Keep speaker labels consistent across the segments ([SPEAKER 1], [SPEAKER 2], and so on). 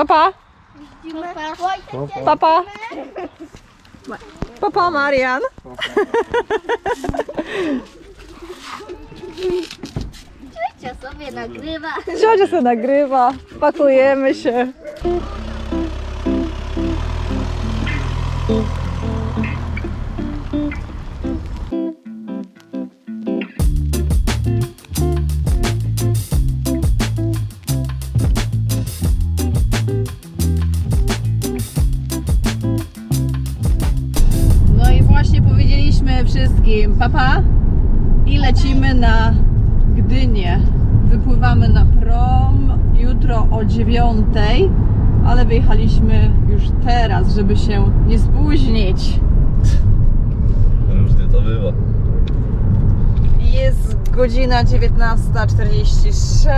[SPEAKER 1] Papa,
[SPEAKER 2] Papa.
[SPEAKER 1] papa. Papa Marian.
[SPEAKER 2] Ciocia sobie nagrywa.
[SPEAKER 1] Ciocia się nagrywa. Pakujemy się. Ale wyjechaliśmy już teraz, żeby się nie spóźnić.
[SPEAKER 3] Różnie to bywa.
[SPEAKER 1] Jest godzina 19.46,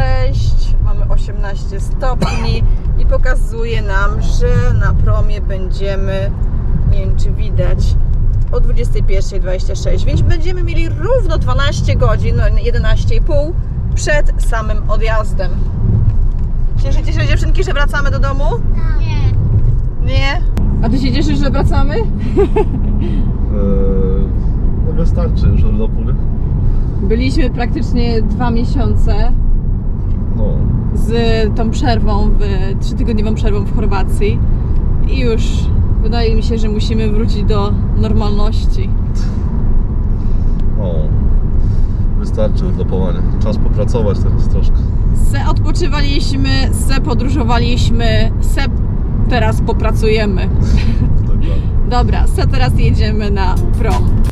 [SPEAKER 1] mamy 18 stopni i pokazuje nam, że na promie będziemy, nie wiem czy widać, o 21.26, więc będziemy mieli równo 12 godzin, no 11,5 przed samym odjazdem. Cieszycie się dziewczynki, że wracamy do domu?
[SPEAKER 2] Nie.
[SPEAKER 1] Nie? A ty się cieszysz, że wracamy?
[SPEAKER 3] Eee, no wystarczy już Europol.
[SPEAKER 1] Byliśmy praktycznie dwa miesiące
[SPEAKER 3] No.
[SPEAKER 1] z tą przerwą, w, trzytygodniową przerwą w Chorwacji i już wydaje mi się, że musimy wrócić do normalności.
[SPEAKER 3] O. Wystarczy urlopowania. Czas popracować teraz troszkę.
[SPEAKER 1] Se odpoczywaliśmy, se podróżowaliśmy, se teraz popracujemy.
[SPEAKER 3] Dokładnie.
[SPEAKER 1] Dobra, se teraz jedziemy na prom.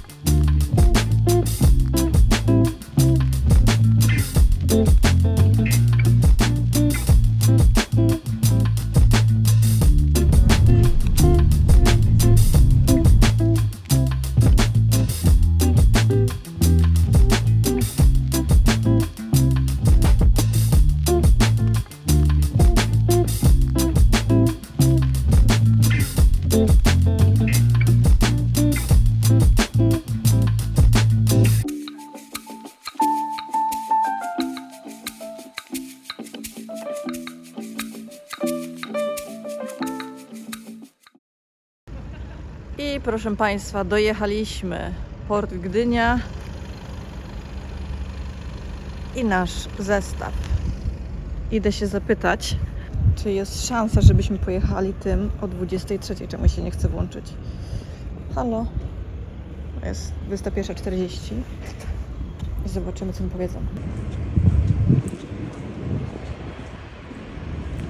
[SPEAKER 1] Państwa, dojechaliśmy. Port Gdynia i nasz zestaw. Idę się zapytać, czy jest szansa, żebyśmy pojechali tym o 23. Czemu się nie chce włączyć? Halo? Jest 21.40 i zobaczymy, co mi powiedzą.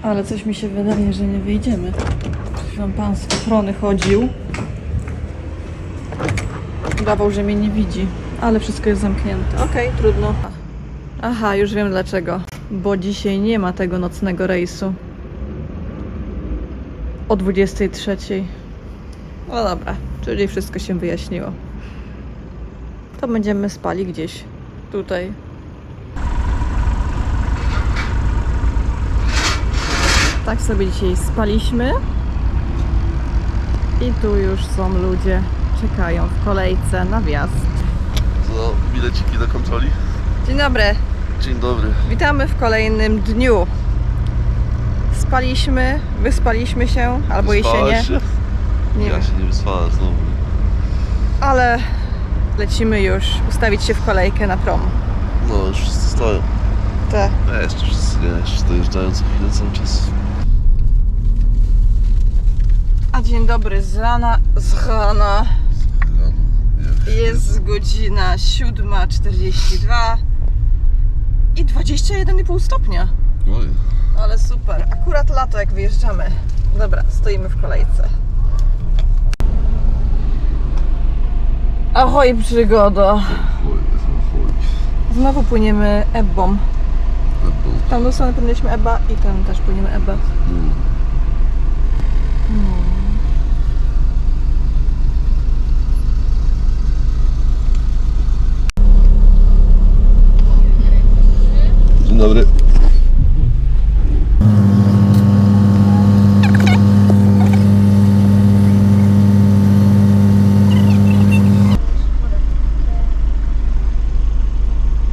[SPEAKER 1] Ale coś mi się wydaje, że nie wyjdziemy. Wam pan z ochrony chodził. Udawał, że mnie nie widzi, ale wszystko jest zamknięte. Okej, trudno. Aha, już wiem dlaczego. Bo dzisiaj nie ma tego nocnego rejsu. O 23. No dobra, czyli wszystko się wyjaśniło. To będziemy spali gdzieś tutaj. Tak sobie dzisiaj spaliśmy. I tu już są ludzie, czekają w kolejce na wjazd.
[SPEAKER 3] Co, bileciki do kontroli?
[SPEAKER 1] Dzień dobry,
[SPEAKER 3] Dzień dobry.
[SPEAKER 1] witamy w kolejnym dniu. Spaliśmy, wyspaliśmy się, albo
[SPEAKER 3] Wyspałaś się?
[SPEAKER 1] nie
[SPEAKER 3] Ja
[SPEAKER 1] wiem,
[SPEAKER 3] się nie wyspałem znowu.
[SPEAKER 1] ale lecimy już ustawić się w kolejkę na prom.
[SPEAKER 3] No, już wszyscy stoją.
[SPEAKER 1] Te.
[SPEAKER 3] Ja jeszcze wszyscy nie, jeszcze dojeżdżają co chwilę cały czas.
[SPEAKER 1] A dzień dobry, z rana, z rana. Jest godzina 7.42 i 21,5 stopnia.
[SPEAKER 3] Oj,
[SPEAKER 1] Ale super, akurat lato jak wyjeżdżamy. Dobra, stoimy w kolejce. Ahoj
[SPEAKER 3] chuj.
[SPEAKER 1] Znowu płyniemy Ebbą. Tam do strony płynęliśmy Eba i tam też płyniemy Ebę.
[SPEAKER 3] Mm. Dobry.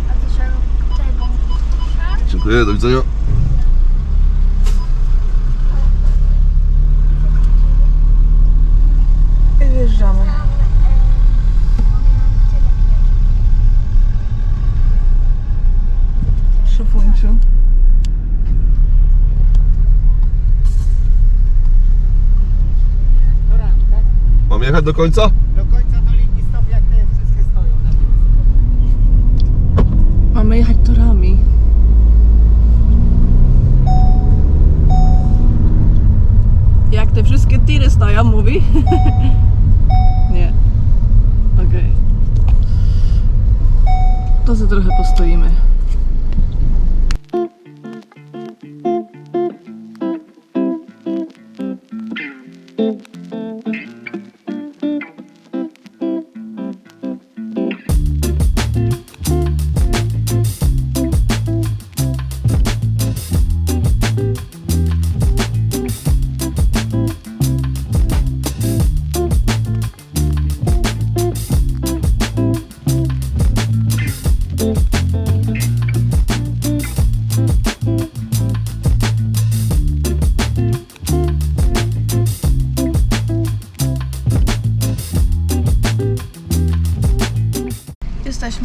[SPEAKER 2] A to się tego.
[SPEAKER 3] Dziękuję, do widzenia. Mam jechać do końca?
[SPEAKER 4] Do końca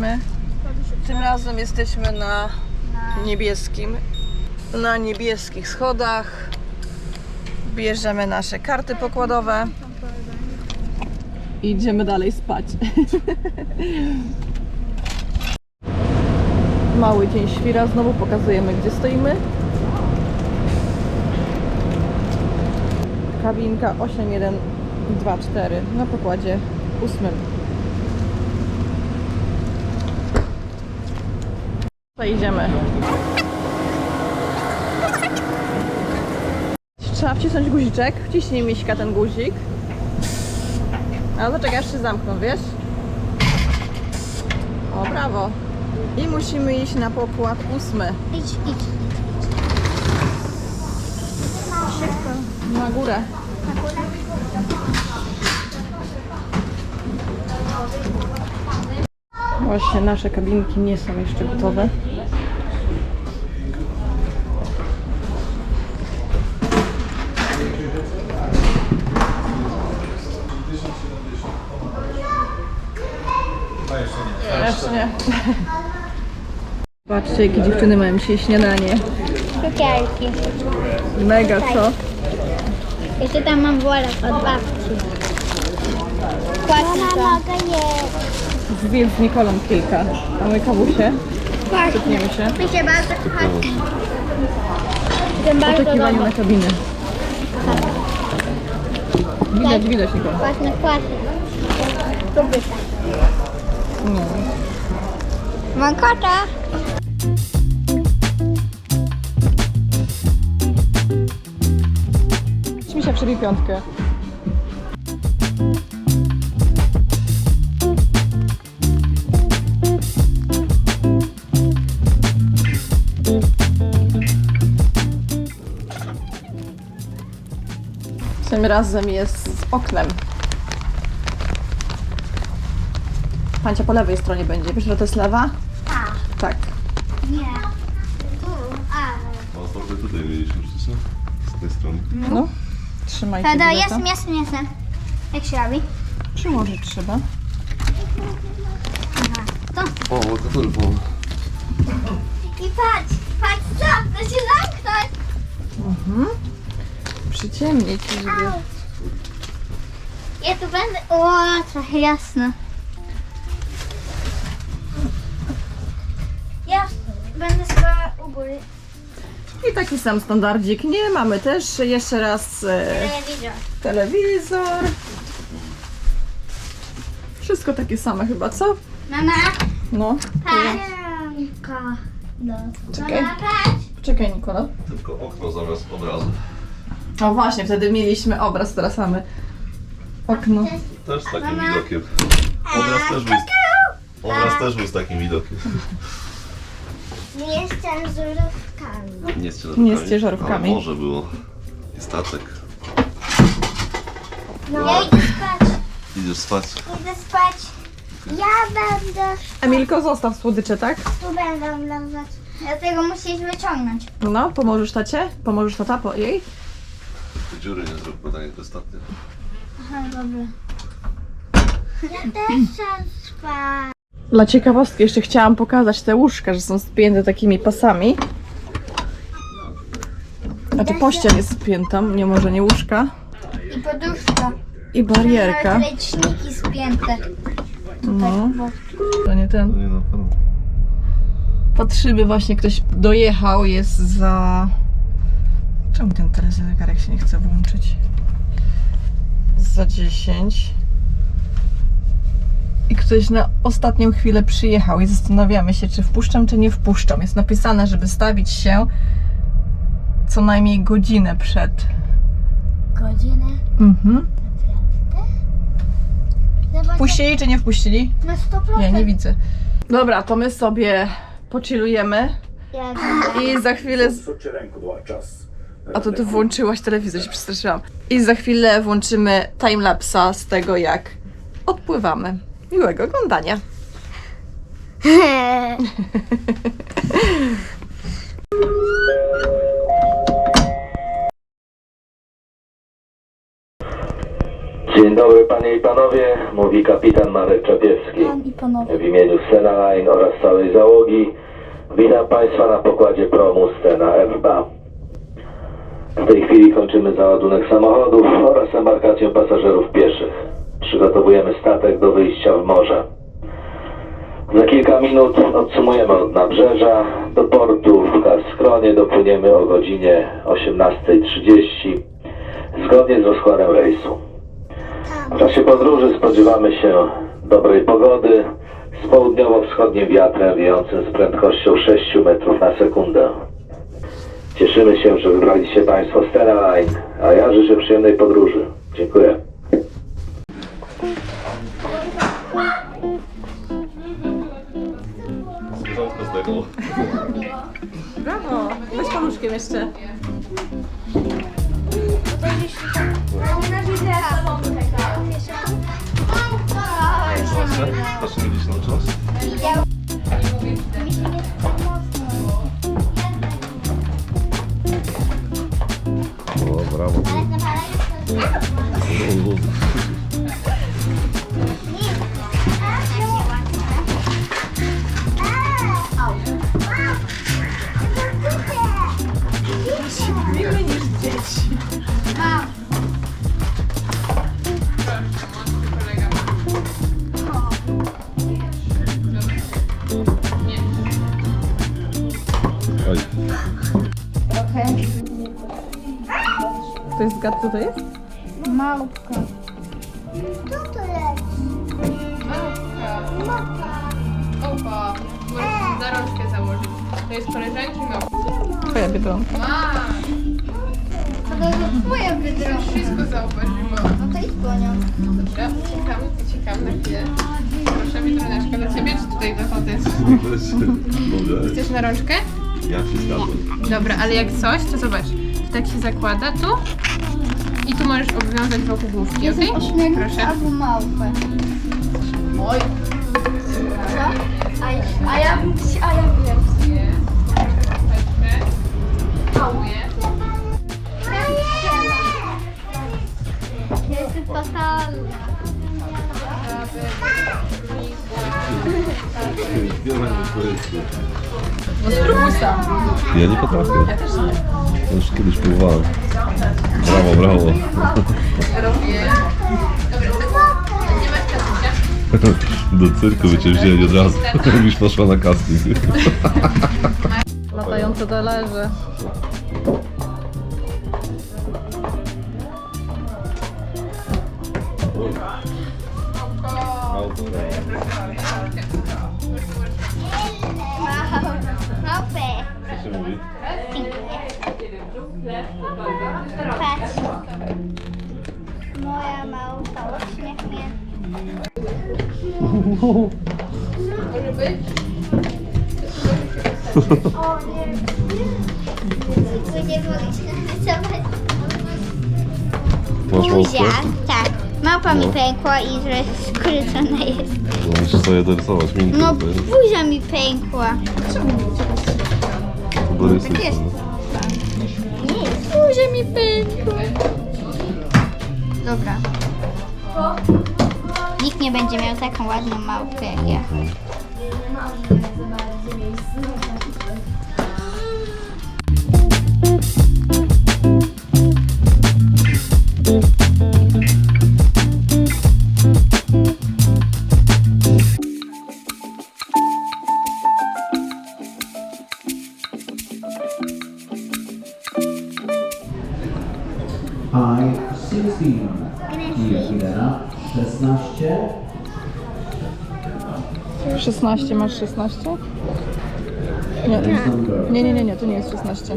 [SPEAKER 1] Jesteśmy. Tym razem jesteśmy na niebieskim. Na niebieskich schodach. Bierzemy nasze karty pokładowe. I idziemy dalej spać. Mały dzień świra. Znowu pokazujemy, gdzie stoimy. Kabinka 8124 na pokładzie ósmym. Idziemy. Trzeba wcisnąć guziczek. Wciśnij miśka ten guzik. A zaczekaj, aż się zamkną, wiesz? O, brawo. I musimy iść na pokład ósmy.
[SPEAKER 2] Idź, idź. Szybko.
[SPEAKER 1] Na górę. Właśnie nasze kabinki nie są jeszcze gotowe. Jeszcze nie. Patrzcie, jakie dziewczyny mają dzisiaj śniadanie.
[SPEAKER 2] Cukierki.
[SPEAKER 1] Mega, co?
[SPEAKER 2] Jeszcze tam mam worek od babci. To. mogę jeść.
[SPEAKER 1] Zwiedz z Nikolą kilka. A my kawusie. Cofniemy się.
[SPEAKER 2] Mi się bardzo kochać. Jestem
[SPEAKER 1] W
[SPEAKER 2] bardzo
[SPEAKER 1] oczekiwaniu na kabinę. Widać, widać Nikola.
[SPEAKER 2] Płatne, płatne. Lubię tak.
[SPEAKER 1] No.
[SPEAKER 2] Mam kota.
[SPEAKER 1] Mi się przebij piątkę. Razem jest z oknem. Pancia po lewej stronie będzie. Wiesz, że to jest lewa?
[SPEAKER 2] Tak.
[SPEAKER 1] Tak.
[SPEAKER 2] Nie. Tu, ale.
[SPEAKER 3] O, to tutaj mieliśmy przecież, z tej strony.
[SPEAKER 1] No. Trzymaj
[SPEAKER 2] Tada,
[SPEAKER 1] się.
[SPEAKER 2] jestem, jestem, jestem. Jak się robi?
[SPEAKER 1] Przyłożyć trzeba.
[SPEAKER 2] Aha. To.
[SPEAKER 3] O, to tylko.
[SPEAKER 2] I patrz, patrz co, to się zamknąć.
[SPEAKER 1] Mhm. Przyciemnić, żeby...
[SPEAKER 2] Au. Ja tu będę, o, trochę jasno. Ja będę spała u góry.
[SPEAKER 1] I taki sam standardzik. Nie, mamy też jeszcze raz e,
[SPEAKER 2] Telewizor.
[SPEAKER 1] telewizor. Wszystko takie same chyba, co?
[SPEAKER 2] Mama,
[SPEAKER 1] No.
[SPEAKER 2] patrz. No.
[SPEAKER 1] Czekaj.
[SPEAKER 2] Mama, patrz.
[SPEAKER 1] Czekaj, Nikola.
[SPEAKER 3] Tylko okno zamiast obrazu.
[SPEAKER 1] O właśnie, wtedy mieliśmy obraz, teraz mamy okno.
[SPEAKER 3] Też z takim
[SPEAKER 2] Mama.
[SPEAKER 3] widokiem. Obraz też był. Obraz też był z takim widokiem.
[SPEAKER 2] Nie z cenzurówkami.
[SPEAKER 3] Nie z ciężarówkami.
[SPEAKER 1] Nie z ciężarówkami.
[SPEAKER 3] Ale może było. I statek.
[SPEAKER 2] No. Ja idę spać.
[SPEAKER 3] Idziesz spać.
[SPEAKER 2] Idę spać. Ja będę,
[SPEAKER 1] Emilko, zostaw słodycze, tak?
[SPEAKER 2] tu będę leżeć. Dlatego musisz wyciągnąć.
[SPEAKER 1] No, pomożesz tacie? Pomożesz tata po jej?
[SPEAKER 3] Dziury nie zrób badanie to ostatnie.
[SPEAKER 2] Aha, dobra. Ja też chcę spać.
[SPEAKER 1] Dla ciekawostki jeszcze chciałam pokazać te łóżka, że są spięte takimi pasami. Znaczy pościel jest spięta, nie może nie łóżka.
[SPEAKER 2] I poduszka.
[SPEAKER 1] I barierka.
[SPEAKER 2] Nawet Leczniki spięte.
[SPEAKER 1] No,
[SPEAKER 2] bo-
[SPEAKER 1] to nie ten.
[SPEAKER 3] To nie na pewno.
[SPEAKER 1] Patrzymy, właśnie ktoś dojechał, jest za... Czemu ten telezegarek się nie chce włączyć? Za 10. I ktoś na ostatnią chwilę przyjechał i zastanawiamy się, czy wpuszczam, czy nie wpuszczam. Jest napisane, żeby stawić się co najmniej godzinę przed.
[SPEAKER 2] Godzinę.
[SPEAKER 1] Mhm.
[SPEAKER 2] Zobacz,
[SPEAKER 1] Wpuścili, czy nie wpuścili?
[SPEAKER 2] na 100%.
[SPEAKER 1] Nie, nie widzę. Dobra, to my sobie pochillujemy
[SPEAKER 2] Jak
[SPEAKER 1] i za chwilę... Z... A to ty włączyłaś telewizor, się przestraszyłam. I za chwilę włączymy timelapsa z tego, jak odpływamy. Miłego oglądania.
[SPEAKER 5] Dzień dobry panie i panowie, mówi kapitan Marek Czapiewski.
[SPEAKER 2] Pan i panowie.
[SPEAKER 5] W imieniu Stena Line oraz całej załogi witam państwa na pokładzie promu Stena FBA. W tej chwili kończymy załadunek samochodów oraz embarkację pasażerów pieszych. Przygotowujemy statek do wyjścia w morze. Za kilka minut odsumujemy od nabrzeża do portu w Karskronie dopłyniemy o godzinie 18.30 zgodnie z rozkładem rejsu. W czasie podróży spodziewamy się dobrej pogody z południowo-wschodnim wiatrem wiejącym z prędkością 6 metrów na sekundę. Cieszymy się, że wybraliście Państwo Stena Line, a ja życzę przyjemnej podróży. Dziękuję.
[SPEAKER 1] Brawo! Weź paluszkiem jeszcze.
[SPEAKER 3] Proszę, proszę widzieć na czas. 바라보고.
[SPEAKER 1] Ktoś zgadł, co to jest?
[SPEAKER 2] Małpka. Co to jest?
[SPEAKER 6] Opa, możesz na rączkę założyć. To jest koleżanki no.
[SPEAKER 1] Twoja biedronka.
[SPEAKER 6] Ma,
[SPEAKER 2] To jest twoja biedronka.
[SPEAKER 6] wszystko zauważ, bo
[SPEAKER 2] No to idź po nią.
[SPEAKER 6] Dobrze, uciekam, uciekam na chwilę. Proszę, biedroneczka dla ciebie, czy tutaj?
[SPEAKER 3] Dobrze.
[SPEAKER 6] Chcesz na rączkę?
[SPEAKER 3] Ja się zgadzam.
[SPEAKER 6] Dobra, ale jak coś, to zobacz. Tak się zakłada tu i tu możesz obwiązać wokół główki,
[SPEAKER 2] ośmiornicą
[SPEAKER 6] Proszę.
[SPEAKER 2] albo małpę.
[SPEAKER 6] Oj.
[SPEAKER 2] A, a ja bym... A ja wiem. Jestem fatalna.
[SPEAKER 1] No spróbuj sam.
[SPEAKER 3] Ja nie potrafię.
[SPEAKER 1] Ja też nie.
[SPEAKER 3] Ja Już kiedyś próbowałem. Brawo, brawo.
[SPEAKER 6] Robię. Dobra, nie masz czasu,
[SPEAKER 3] Do cyrku by cię wzięli od razu. Już poszła na casting.
[SPEAKER 1] Latające talerze.
[SPEAKER 2] Małpę.
[SPEAKER 3] Co się mówi?
[SPEAKER 2] Patrz. Moja małpa uśmiechnie.
[SPEAKER 6] Może być?
[SPEAKER 2] O nie. Tylko nie mogę się narysować.
[SPEAKER 3] Masz
[SPEAKER 2] Buzia,
[SPEAKER 3] małpkę?
[SPEAKER 2] tak. Małpa mi
[SPEAKER 3] No.
[SPEAKER 2] pękła i że skrócona jest.
[SPEAKER 3] Musisz sobie dorysować minkę.
[SPEAKER 2] No,
[SPEAKER 3] jest.
[SPEAKER 2] buzia mi pękła.
[SPEAKER 3] Dorysuj
[SPEAKER 2] tak jest.
[SPEAKER 3] sobie.
[SPEAKER 2] Buzia mi pękła. Dobra. Nikt nie będzie miał taką ładną małpkę jak ja.
[SPEAKER 7] I 16,
[SPEAKER 1] masz 16? Nie, nie, nie, nie, nie, to nie jest 16.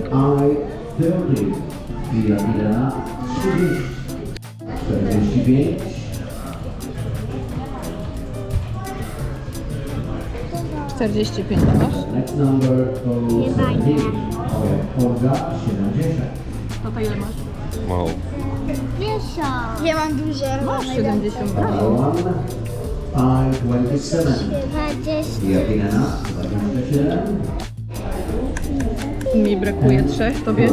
[SPEAKER 7] Piramida 45.
[SPEAKER 1] Czterdzieści pięć masz?
[SPEAKER 7] To
[SPEAKER 1] no to ile masz?
[SPEAKER 3] Mało.
[SPEAKER 2] Wiesz, Ja mam duże.
[SPEAKER 1] Masz
[SPEAKER 7] siedemdziesiąt. Tak? brawo.
[SPEAKER 1] Mi brakuje trzech, tobie?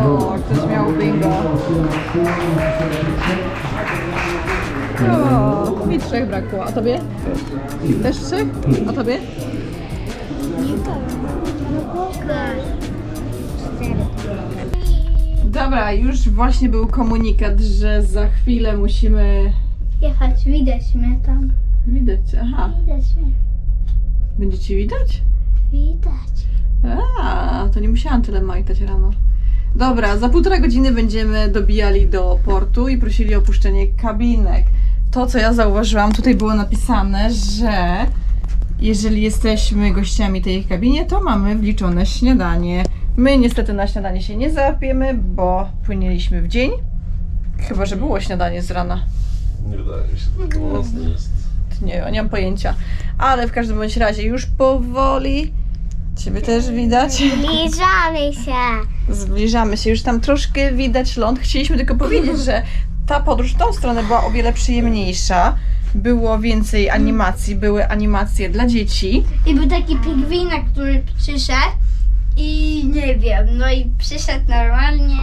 [SPEAKER 1] O, ktoś miał bingo. O, mi trzech brakło, a tobie? Też trzech? A tobie? Nie, to. No. Cztery. Dobra, już właśnie był komunikat, że za chwilę musimy...
[SPEAKER 2] Jechać, widać mnie tam.
[SPEAKER 1] Widać, aha.
[SPEAKER 2] Widać mnie.
[SPEAKER 1] Będziecie widać?
[SPEAKER 2] Widać.
[SPEAKER 1] A, to nie musiałam tyle majtać rano. Dobra, za półtora godziny będziemy dobijali do portu i prosili o opuszczenie kabinek. To, co ja zauważyłam, tutaj było napisane, że jeżeli jesteśmy gościami tej kabinie, to mamy wliczone śniadanie. My niestety na śniadanie się nie załapiemy, bo płynęliśmy w dzień. Chyba, że było śniadanie z rana.
[SPEAKER 3] Nie wydaje mi się, to mocno jest.
[SPEAKER 1] Nie, nie mam pojęcia. Ale w każdym bądź razie już powoli. Ciebie też widać.
[SPEAKER 2] Zbliżamy się.
[SPEAKER 1] Zbliżamy się, już tam troszkę widać ląd. Chcieliśmy tylko powiedzieć, że ta podróż w tą stronę była o wiele przyjemniejsza. Było więcej animacji, były animacje dla dzieci.
[SPEAKER 2] I był taki pingwinek, który przyszedł i nie wiem, no i przyszedł normalnie.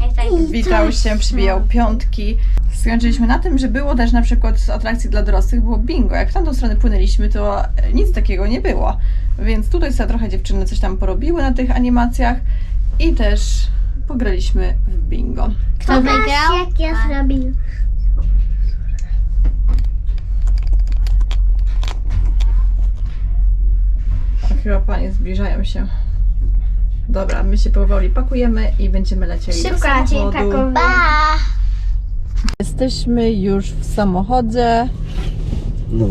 [SPEAKER 2] Jak tak
[SPEAKER 1] Witał się, przybijał piątki. Skończyliśmy na tym, że było też na przykład z atrakcji dla dorosłych było bingo. Jak w tamtą stronę płynęliśmy, to nic takiego nie było. Więc tutaj sobie trochę dziewczyny coś tam porobiły na tych animacjach i też pograliśmy w bingo.
[SPEAKER 2] Kto wygrał? jak ja zrobił.
[SPEAKER 1] Chyba panie zbliżają się. Dobra, my się powoli pakujemy i będziemy lecieli do
[SPEAKER 2] Szybko na ciebie
[SPEAKER 1] samochodu.
[SPEAKER 2] taką.
[SPEAKER 1] Jesteśmy już w samochodzie.
[SPEAKER 3] No,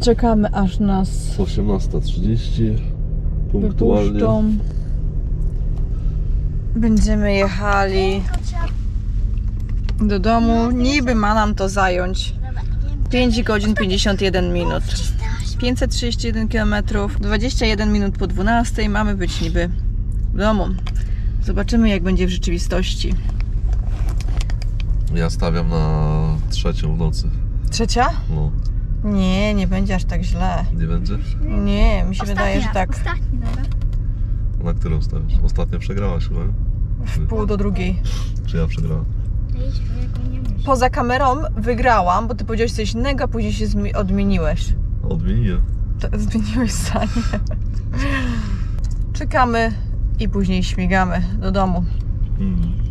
[SPEAKER 1] Czekamy aż nas
[SPEAKER 3] 18.30. Punktualnie.
[SPEAKER 1] wypuszczą. Będziemy jechali do domu. Niby ma nam to zająć 5 godzin 51 minut. 531 km, 21 minut po 12 mamy być niby domu. Zobaczymy jak będzie w rzeczywistości.
[SPEAKER 3] Ja stawiam na trzecią w nocy.
[SPEAKER 1] Trzecia?
[SPEAKER 3] No,
[SPEAKER 1] Nie, nie będzie aż tak źle.
[SPEAKER 3] nie będzie?
[SPEAKER 1] Nie, mi się wydaje, że tak
[SPEAKER 2] Ostatni, dobra.
[SPEAKER 3] Na którą stawiasz? Ostatnio przegrałaś chyba, nie?
[SPEAKER 1] w pół do drugiej.
[SPEAKER 3] Czy ja przegrałem?
[SPEAKER 1] Poza kamerą wygrałam, bo ty powiedziałeś coś innego, a później się zmi- odmieniłeś.
[SPEAKER 3] Odmieniłem.
[SPEAKER 1] To- Zmieniłeś zdanie. Czekamy i później śmigamy do domu.
[SPEAKER 3] Mm.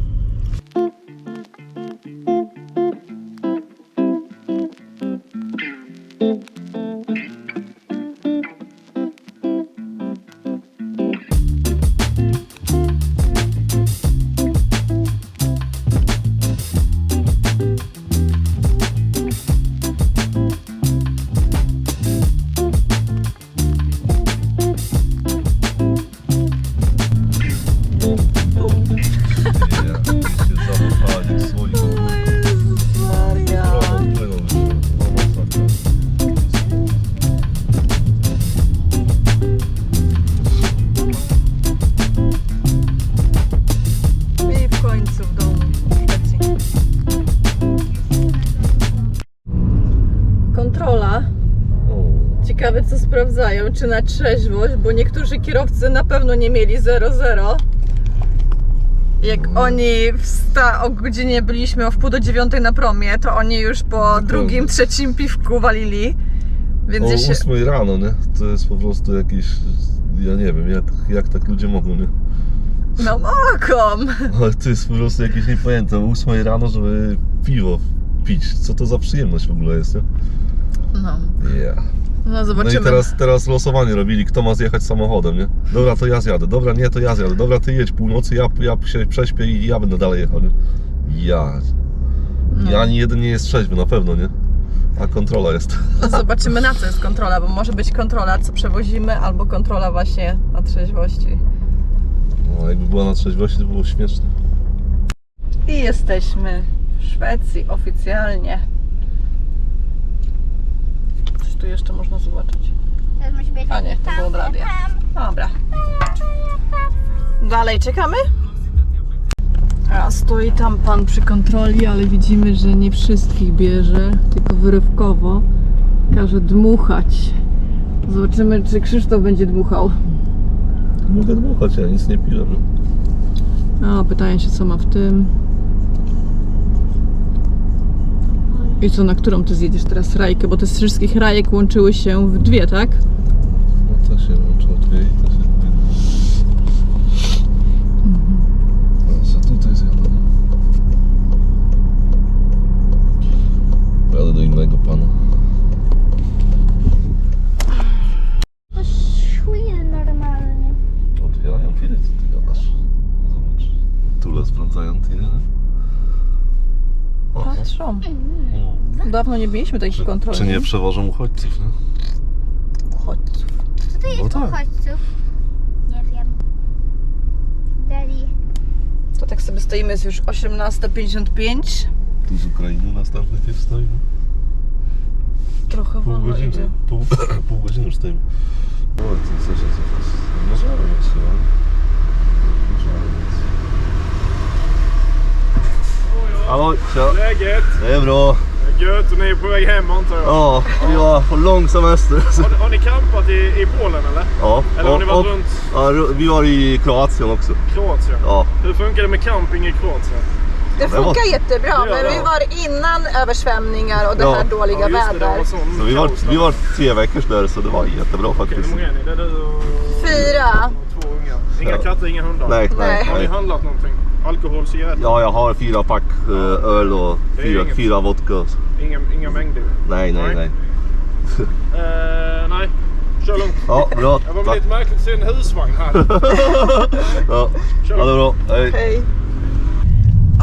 [SPEAKER 1] Sprawdzają, czy na trzeźwość, bo niektórzy kierowcy na pewno nie mieli 0,0. Jak oni wsta- o godzinie byliśmy o wpół do dziewiątej na promie, to oni już po drugim, trzecim piwku walili. Więc
[SPEAKER 3] o
[SPEAKER 1] się...
[SPEAKER 3] 8 rano, nie? To jest po prostu jakiś... Ja nie wiem, jak, jak tak ludzie mogą, nie?
[SPEAKER 1] No mogą!
[SPEAKER 3] Ale to jest po prostu jakieś niepojęte. O 8 rano, żeby piwo pić. Co to za przyjemność w ogóle jest, nie?
[SPEAKER 1] No.
[SPEAKER 3] Yeah.
[SPEAKER 1] No
[SPEAKER 3] No
[SPEAKER 1] zobaczymy.
[SPEAKER 3] i teraz, teraz losowanie robili, kto ma zjechać samochodem, nie? Dobra, to ja zjadę. Dobra, nie, to ja zjadę. Dobra, ty jedź północy, ja, ja się prześpię i ja będę dalej jechał, nie? Ja.
[SPEAKER 1] No.
[SPEAKER 3] Ja ani jeden nie jest trzeźwy, na pewno, nie? A kontrola jest.
[SPEAKER 1] No zobaczymy na co jest kontrola, bo może być kontrola, co przewozimy, albo kontrola właśnie na trzeźwości.
[SPEAKER 3] No, jakby była na trzeźwości, to by było śmieszne.
[SPEAKER 1] I jesteśmy w Szwecji oficjalnie. Tu jeszcze można zobaczyć.
[SPEAKER 2] Teraz musi być
[SPEAKER 1] A nie, to było od radia. Dobra. Dalej czekamy? A stoi tam pan przy kontroli, ale widzimy, że nie wszystkich bierze, tylko wyrywkowo. Każe dmuchać. Zobaczymy, czy Krzysztof będzie dmuchał.
[SPEAKER 3] Mogę dmuchać, ja nic nie piłem.
[SPEAKER 1] A, pytają się, co ma w tym. I co, na którą ty zjedziesz teraz rajkę? Bo te z wszystkich rajek łączyły się w dwie, tak?
[SPEAKER 3] No to się łączą dwie i to się dwie. No, co tutaj zjadę? Jadę do innego pana.
[SPEAKER 2] To szuje normalnie.
[SPEAKER 3] Otwierają tiry, co ty gadasz? Zobacz. Tule sprawdzają tiry, nie? O,
[SPEAKER 1] Patrzą.
[SPEAKER 3] o.
[SPEAKER 1] Dawno nie mieliśmy takich kontroli.
[SPEAKER 3] Czy nie przewożą uchodźców, nie?
[SPEAKER 1] Uchodźców.
[SPEAKER 2] Co to jest
[SPEAKER 3] No tak.
[SPEAKER 2] uchodźców? Nie wiem. Dali.
[SPEAKER 1] To tak sobie stoimy, jest już 18.55.
[SPEAKER 3] Tu z Ukrainy następny tir stoi, no.
[SPEAKER 1] Trochę
[SPEAKER 3] Pół
[SPEAKER 1] wolno
[SPEAKER 3] godziny,
[SPEAKER 1] idzie.
[SPEAKER 3] pół, pół godziny już stoimy. O, ty coś, co to jest? Możemy mieć chyba. Możemy mieć. Hallå, tja!
[SPEAKER 8] Läget?
[SPEAKER 3] Det är bra.
[SPEAKER 8] Gött, och ni är på väg hem antar jag?
[SPEAKER 3] Ja, vi var på lång semester.
[SPEAKER 8] Har, har ni campat i, i Polen eller?
[SPEAKER 3] Ja,
[SPEAKER 8] Eller har ni varit
[SPEAKER 3] och,
[SPEAKER 8] runt
[SPEAKER 3] ja, vi var i Kroatien också.
[SPEAKER 8] Kroatien?
[SPEAKER 3] Ja,
[SPEAKER 8] Hur funkar det med camping i Kroatien?
[SPEAKER 1] Det funkar jättebra,
[SPEAKER 8] Det gör
[SPEAKER 1] men vi var innan översvämningar och det
[SPEAKER 3] Ja.
[SPEAKER 1] här dåliga
[SPEAKER 8] Ja, just det,
[SPEAKER 3] så vi var, vi var tre veckor där så det var jättebra
[SPEAKER 8] Okej, hur
[SPEAKER 3] faktiskt.
[SPEAKER 8] många är ni? Det är du och...
[SPEAKER 1] Fyra.
[SPEAKER 8] och två unga. Inga
[SPEAKER 3] Ja.
[SPEAKER 8] katter, inga hundar?
[SPEAKER 3] Nej, nej,
[SPEAKER 1] Nej.
[SPEAKER 8] Har ni handlat någonting? Alkohol, cigaretter?
[SPEAKER 3] Ja, jag har fyra pack eh, öl och fyra, fyra vodka.
[SPEAKER 8] Inga, inga mängder?
[SPEAKER 3] Nej, nej,
[SPEAKER 8] Nej.
[SPEAKER 3] nej.
[SPEAKER 8] Eh, nej. Kör lugnt.
[SPEAKER 3] Ja, bra.
[SPEAKER 8] Det var väl lite märkligt att se en husvagn här.
[SPEAKER 3] Ja,
[SPEAKER 8] Kör
[SPEAKER 3] ja det bra. Hej.
[SPEAKER 1] Hej.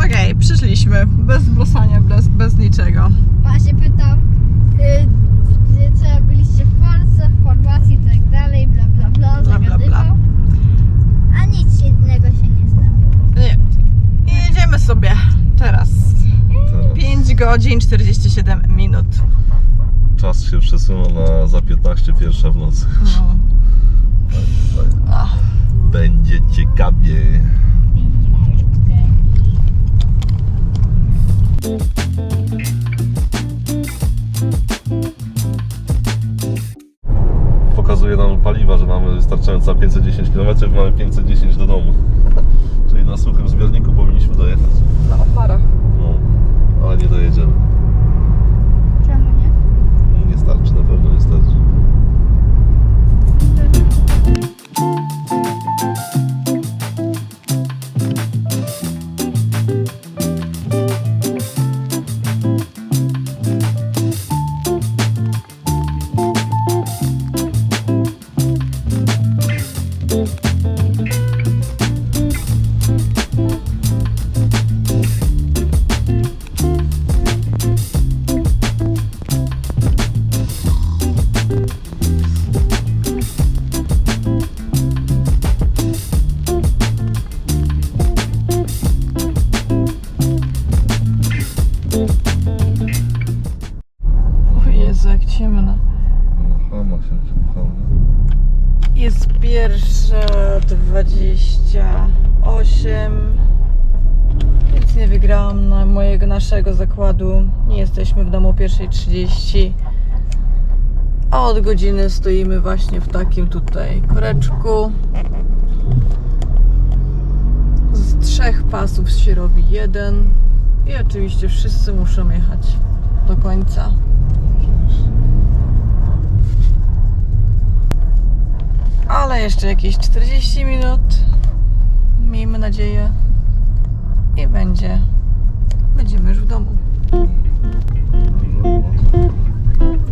[SPEAKER 1] Okej, przyszliśmy. Bez blosania, bez, bez niczego.
[SPEAKER 2] Pan się pytał, y, y, co byliście w Polsce, w Chorwacji i tak dalej, bla bla bla,
[SPEAKER 1] Bla, bla, bla.
[SPEAKER 2] zagadywał. A nic innego się nie stało.
[SPEAKER 1] Nie. I jedziemy sobie teraz.
[SPEAKER 3] Teraz
[SPEAKER 1] 5 godzin 47 minut.
[SPEAKER 3] czas się przesunął na za 15 pierwsza w nocy.
[SPEAKER 1] No.
[SPEAKER 3] Będzie ciekawie. Pokazuje nam paliwa, że mamy wystarczająco 510 km, mamy 510 do domu. Czyli na suchym zbiorniku powinniśmy dojechać.
[SPEAKER 1] na oparach.
[SPEAKER 3] No, ale nie dojedziemy.
[SPEAKER 2] Czemu nie?
[SPEAKER 3] Nie starczy, na pewno nie starczy.
[SPEAKER 1] Naszego zakładu. Nie jesteśmy w domu o pierwszej 30. A od godziny stoimy właśnie w takim tutaj koreczku. Z trzech pasów się robi jeden. I oczywiście wszyscy muszą jechać do końca. Ale jeszcze jakieś 40 minut. Miejmy nadzieję. I będzie. Będziemy już w domu.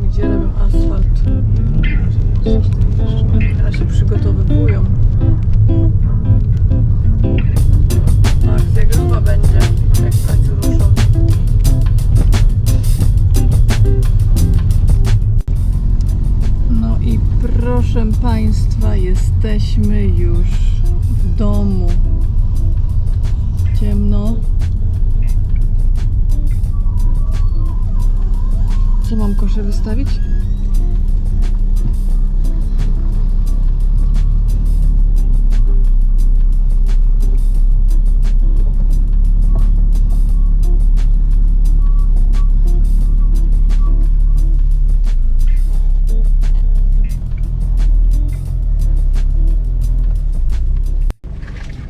[SPEAKER 1] Gdzie robią asfalt? Teraz się przygotowują. Akcja gruba będzie, jak tacy ruszą. No i proszę Państwa, jesteśmy już w domu. Kosze wystawić?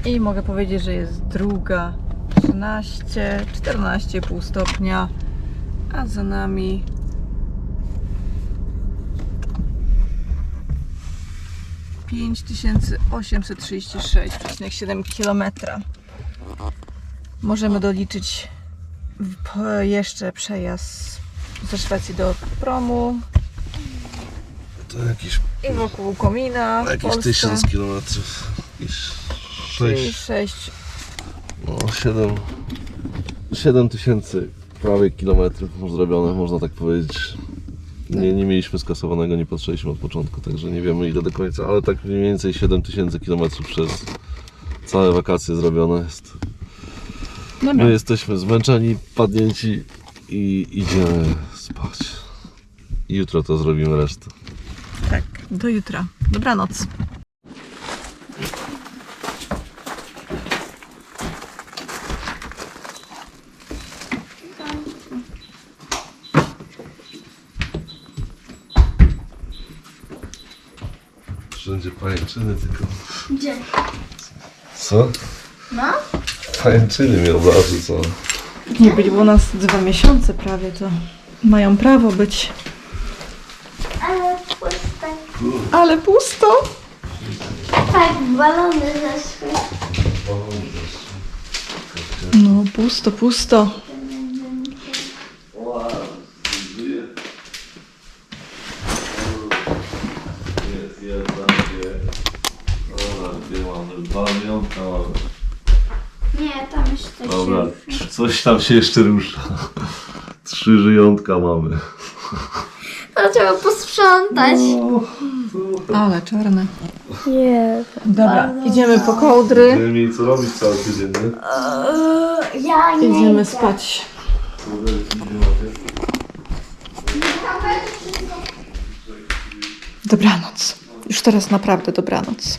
[SPEAKER 1] I mogę powiedzieć, że jest druga 13, 14,5 stopnia, a za nami pięć tysięcy osiemset trzydzieści sześć przecinek siedem kilometra. Możemy doliczyć jeszcze przejazd ze Szwecji do promu
[SPEAKER 3] To jakieś,
[SPEAKER 1] i wokół komina
[SPEAKER 3] jakieś
[SPEAKER 1] Polsce.
[SPEAKER 3] tysiąc kilometrów. Jakieś
[SPEAKER 1] Czyli
[SPEAKER 3] sześć,
[SPEAKER 1] 6
[SPEAKER 3] no siedem, siedem tysięcy prawie kilometrów zrobione, można tak powiedzieć. Nie, nie mieliśmy skasowanego, nie patrzyliśmy od początku, także nie wiemy ile do końca, ale tak mniej więcej 7 tysięcy kilometrów przez całe wakacje zrobione jest.
[SPEAKER 1] Dobra.
[SPEAKER 3] My jesteśmy zmęczeni, padnięci i idziemy spać. Jutro to zrobimy resztę.
[SPEAKER 1] Tak, do jutra. Dobranoc.
[SPEAKER 3] Pajęczyny tylko.
[SPEAKER 2] Gdzie?
[SPEAKER 3] Co?
[SPEAKER 2] No?
[SPEAKER 3] Pajęczyny mnie obrazy, co?
[SPEAKER 1] Nie byli u nas dwa miesiące prawie, to mają prawo być.
[SPEAKER 2] Ale puste.
[SPEAKER 1] Ale pusto.
[SPEAKER 2] Tak, balony zeszły.
[SPEAKER 1] No, pusto, pusto.
[SPEAKER 3] Coś tam się jeszcze rusza. Trzy żyjątka mamy.
[SPEAKER 2] To trzeba posprzątać.
[SPEAKER 1] Ale czarne.
[SPEAKER 2] Nie.
[SPEAKER 1] Dobra, idziemy po kołdry.
[SPEAKER 3] Będziemy mieli co robić cały tydzień, nie?
[SPEAKER 2] Ja nie
[SPEAKER 1] Idziemy
[SPEAKER 2] idę.
[SPEAKER 1] spać. Dobranoc. Już teraz naprawdę dobranoc.